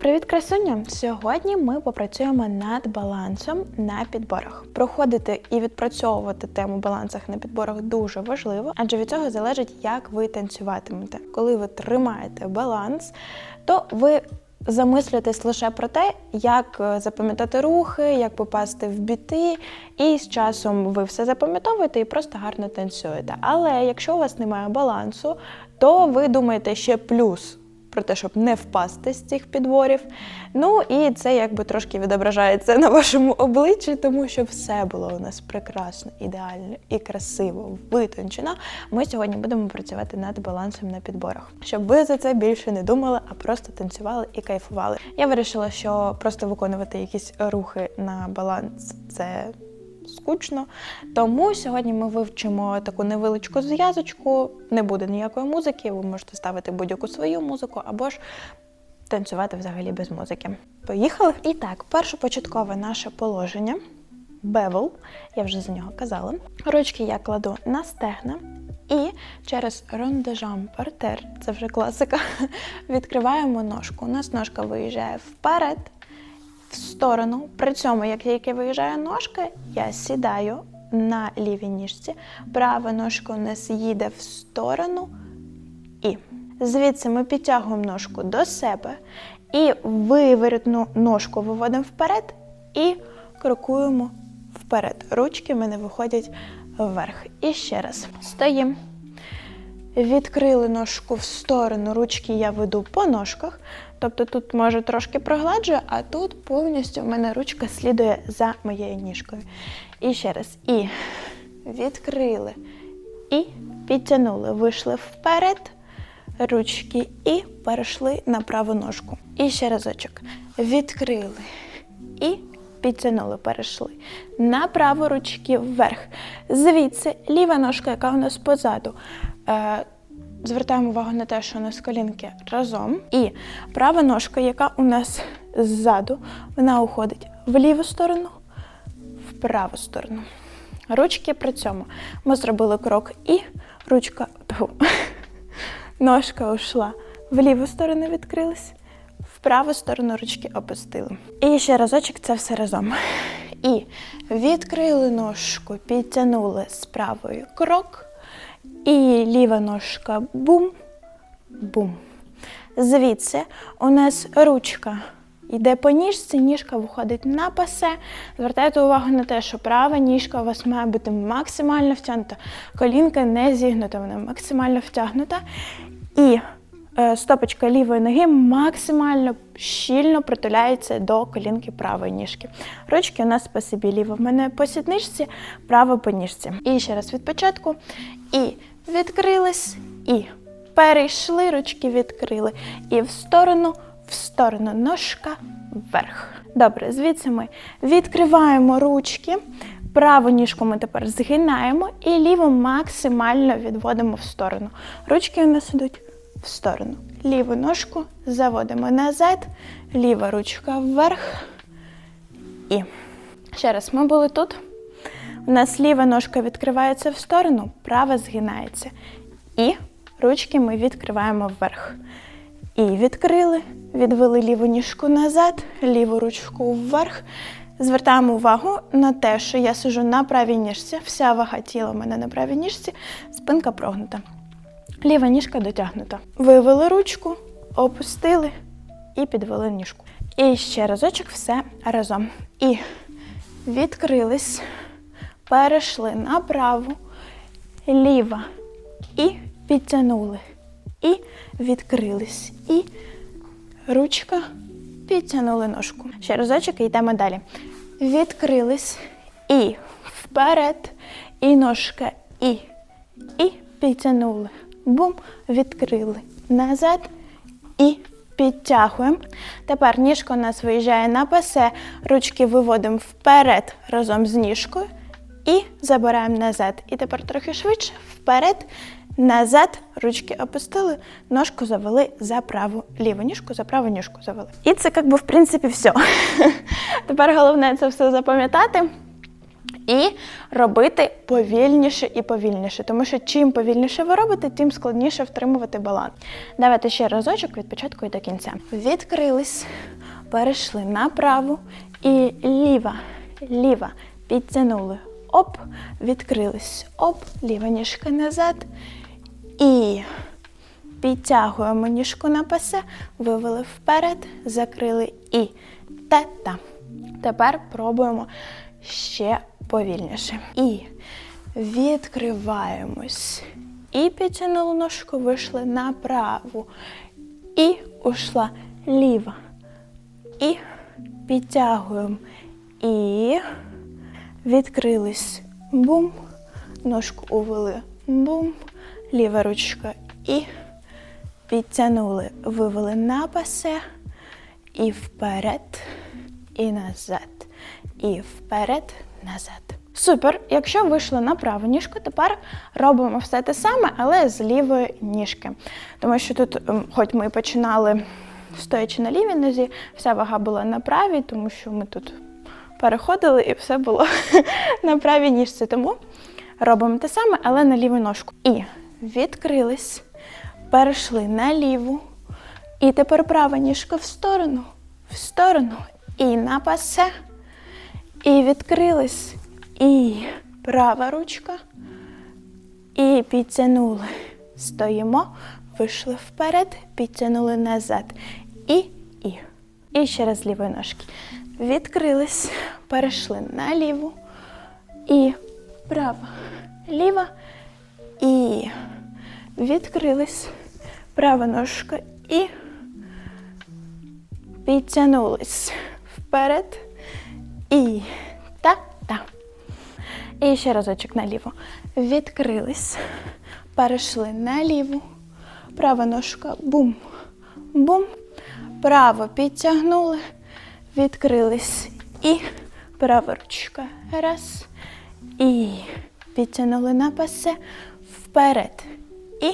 Привіт, красуня! Сьогодні ми попрацюємо над балансом на підборах. Проходити і відпрацьовувати тему балансах на підборах дуже важливо, адже від цього залежить, як ви танцюватимете. Коли ви тримаєте баланс, то ви замислюєтесь лише про те, як е, запам'ятати рухи, як попасти в біти, і з часом ви все запам'ятовуєте і просто гарно танцюєте. Але якщо у вас немає балансу, то ви думаєте ще плюс про те, щоб не впасти з цих підборів. Ну і це якби трошки відображається на вашому обличчі, тому що все було у нас прекрасно, ідеально і красиво витончено. Ми сьогодні будемо працювати над балансом на підборах, щоб ви за це більше не думали, а просто танцювали і кайфували. Я вирішила, що просто виконувати якісь рухи на баланс це скучно. Тому сьогодні ми вивчимо таку невеличку зв'язочку. Не буде ніякої музики, ви можете ставити будь-яку свою музику або ж танцювати взагалі без музики. Поїхали? І так, першопочаткове наше положення. Бевел, я вже за нього казала. Ручки я кладу на стегна і через рондежам партер, це вже класика, відкриваємо ножку. У нас ножка виїжджає вперед, в сторону. При цьому, як тільки виїжджає ножка, я сідаю на лівій ніжці. Права ножка у нас їде в сторону і. Звідси ми підтягуємо ножку до себе і виворотну ножку виводимо вперед і крокуємо вперед. Ручки в мене виходять вверх. І ще раз. Стоїмо. Відкрили ножку в сторону, ручки я веду по ножках. Тобто тут може трошки прогладжую, а тут повністю в мене ручка слідує за моєю ніжкою. І ще раз. І відкрили. І підтягнули. Вийшли вперед, ручки і перейшли на праву ножку. І ще разочок. Відкрили. І підтягнули, перейшли. На праву ручки вверх. Звідси ліва ножка, яка у нас позаду. Звертаємо увагу на те, що у нас колінки разом. І права ножка, яка у нас ззаду, вона уходить в ліву сторону, в праву сторону. Ручки при цьому. Ми зробили крок і ручка, ножка ушла в ліву сторону, відкрилась, в праву сторону ручки опустили. І ще разочок це все разом. І відкрили ножку, підтягнули з правою крок. І ліва ножка бум, бум. Звідси у нас ручка йде по ніжці, ніжка виходить на пасе. Звертайте увагу на те, що права ніжка у вас має бути максимально втягнута. Колінка не зігнута, вона максимально втягнута. І стопочка лівої ноги максимально щільно притуляється до колінки правої ніжки. Ручки у нас по собі ліво в мене по сідничці, право по ніжці. І ще раз від початку. І відкрились, і перейшли, ручки відкрили. І в сторону, в сторону, ножка вверх. Добре, звідси ми відкриваємо ручки. Праву ніжку ми тепер згинаємо і ліву максимально відводимо в сторону. Ручки у нас йдуть в сторону. Ліву ножку заводимо назад, ліва ручка вверх. І ще раз ми були тут. У нас ліва ножка відкривається в сторону, права згинається. І ручки ми відкриваємо вверх. І відкрили, відвели ліву ніжку назад, ліву ручку вверх. Звертаємо увагу на те, що я сижу на правій ніжці, вся вага тіла в мене на правій ніжці, спинка прогнута. Ліва ніжка дотягнута. Вивели ручку, опустили і підвели ніжку. І ще разочок все разом. І відкрились перейшли на праву, ліва і підтягнули. І відкрились. І ручка підтягнули ножку. Ще разочок і йдемо далі. Відкрились і вперед, і ножка, і, і підтягнули. Бум, відкрили. Назад і підтягуємо. Тепер ніжка у нас виїжджає на пасе, ручки виводимо вперед разом з ніжкою. І забираємо назад. І тепер трохи швидше, вперед, назад, ручки опустили, ножку завели за праву ліву ніжку, за праву ніжку завели. І це, як би, в принципі, все. Тепер головне це все запам'ятати. І робити повільніше і повільніше, тому що чим повільніше ви робите, тим складніше втримувати баланс. Давайте ще разочок від початку і до кінця. Відкрились, перейшли направо і ліва, ліва, підтягнули. Оп, відкрились. Оп, ліва ніжка назад. І підтягуємо ніжку на пасе, вивели вперед, закрили і та-та. Тепер пробуємо ще повільніше. І відкриваємось. І підтягнули ножку, вийшли направо. І ушла ліва. І підтягуємо. І відкрились. Бум. Ножку увели. Бум. Ліва ручка. І підтягнули. Вивели на пасе. І вперед. І назад. І вперед, назад. Супер! Якщо вийшли на праву ніжку, тепер робимо все те саме, але з лівої ніжки. Тому що тут, ем, хоч ми і починали стоячи на лівій нозі, вся вага була на правій, тому що ми тут переходили і все було на правій ніжці. Тому робимо те саме, але на ліву ножку. І відкрились, перейшли на ліву. І тепер права ніжка в сторону, в сторону. І на пасе. І відкрились. І права ручка. І підтягнули. Стоїмо, вийшли вперед, підтягнули назад. І, і. І ще раз лівої ножки. Відкрились, перейшли на ліву. І права, ліва. І відкрились. Права ножка. І підтягнулись вперед. І та-та. І ще разочок наліво. Відкрились. Перейшли наліву. Права ножка. Бум. Бум. Право підтягнули. Відкрились. І права ручка. Раз. І підтягнули на пасе. Вперед. І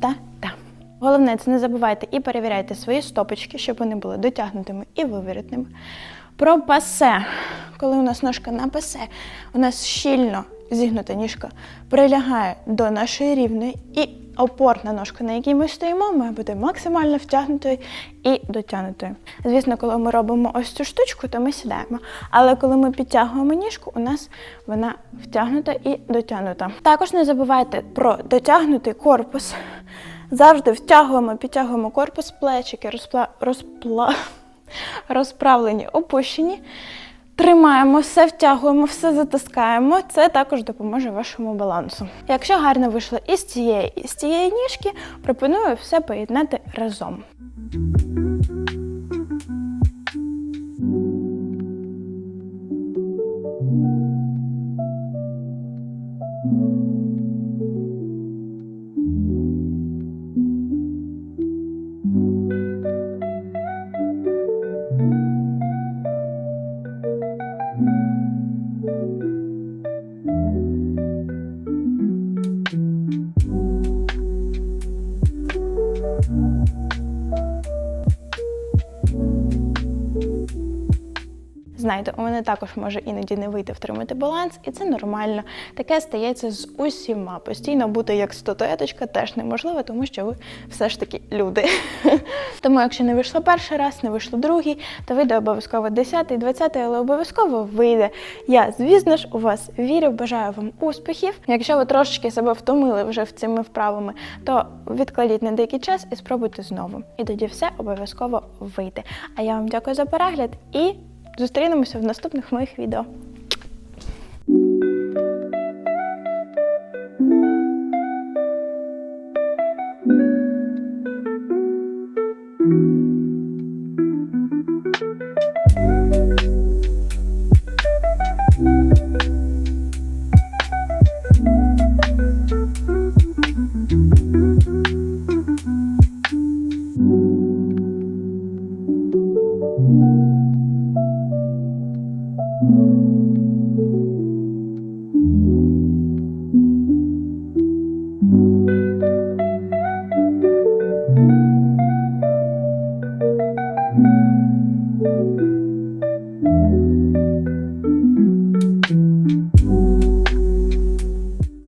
та-та. Головне, це не забувайте і перевіряйте свої стопочки, щоб вони були дотягнутими і виворітними. Про пасе. Коли у нас ножка на пасе, у нас щільно зігнута ніжка прилягає до нашої рівної і опорна ножка, на якій ми стоїмо, має бути максимально втягнутою і дотягнутою. Звісно, коли ми робимо ось цю штучку, то ми сідаємо. Але коли ми підтягуємо ніжку, у нас вона втягнута і дотягнута. Також не забувайте про дотягнутий корпус. Завжди втягуємо, підтягуємо корпус, плечики, розпла... розпла... розправлені, опущені. Тримаємо все, втягуємо, все затискаємо. Це також допоможе вашому балансу. Якщо гарно вийшло із цієї і з цієї ніжки, пропоную все поєднати разом. Знаєте, у мене також може іноді не вийти втримати баланс, і це нормально. Таке стається з усіма. Постійно бути як статуеточка теж неможливо, тому що ви все ж таки люди. Тому, якщо не вийшло перший раз, не вийшло другий, то вийде обов'язково 10-й, 20-й, але обов'язково вийде. Я, звісно ж, у вас вірю, бажаю вам успіхів. Якщо ви трошечки себе втомили вже в цими вправами, то відкладіть на деякий час і спробуйте знову. І тоді все обов'язково вийде. А я вам дякую за перегляд і. Зустрінемося в наступних моїх відео.